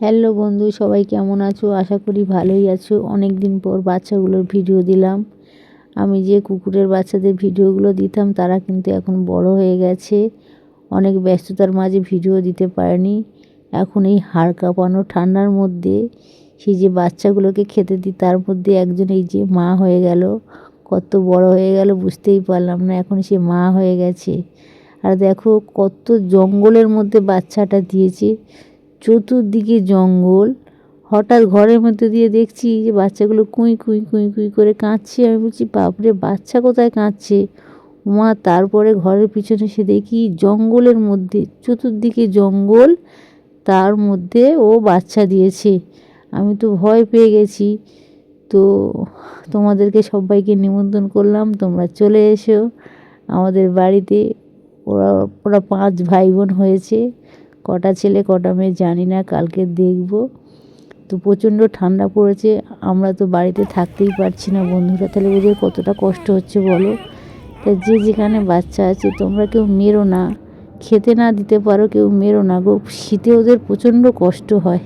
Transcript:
Hello বন্ধু, সবাই কেমন আছো? আশা করি ভালোই আছো। অনেক দিন পর বাচ্চাগুলোর ভিডিও দিলাম। আমি যে কুকুরের বাচ্চাদের ভিডিওগুলো দিতাম, তারা কিন্তু এখন বড় হয়ে গেছে। অনেক ব্যস্ততার মাঝে ভিডিও দিতে পারেনি। এখন এই হাড় কাঁপানো ঠান্ডার মধ্যে সেই যে বাচ্চাগুলোকে খেতে দিই, তার মধ্যে একজন এই যে মা হয়ে গেল। কত বড় হয়ে গেল, বুঝতেই পারলাম না। এখন সে মা হয়ে গেছে। আর দেখো, কত জঙ্গলের মধ্যে বাচ্চাটা দিয়েছে। চতুর্দিকে জঙ্গল। হঠাৎ ঘরের মধ্যে দিয়ে দেখছি যে বাচ্চাগুলো কুঁই কুঁই কুঁই কুঁই করে কাঁদছে। আমি বলছি, বাপরে, বাচ্চা কোথায় কাঁদছে? মা তারপরে ঘরের পিছনে সে দেখি জঙ্গলের মধ্যে, চতুর্দিকে জঙ্গল, তার মধ্যে ও বাচ্চা দিয়েছে। আমি তো ভয় পেয়ে গেছি। তো তোমাদেরকে সবাইকে নিমন্ত্রণ করলাম, তোমরা চলে এসো। আমাদের বাড়িতে ওরা ওরা পাঁচ ভাই বোন হয়েছে। কটা ছেলে, কটা মেয়ে জানি না, কালকে দেখব। তো প্রচণ্ড ঠান্ডা পড়েছে, আমরা তো বাড়িতে থাকতেই পারছি না বন্ধুরা। তাহলে বুঝে কতটা কষ্ট হচ্ছে বলো? তা যে যেখানে বাচ্চা আছে, তোমরা কেউ মেরো না। খেতে না দিতে পারো, কেউ মেরো না গো। শীতে ওদের প্রচণ্ড কষ্ট হয়।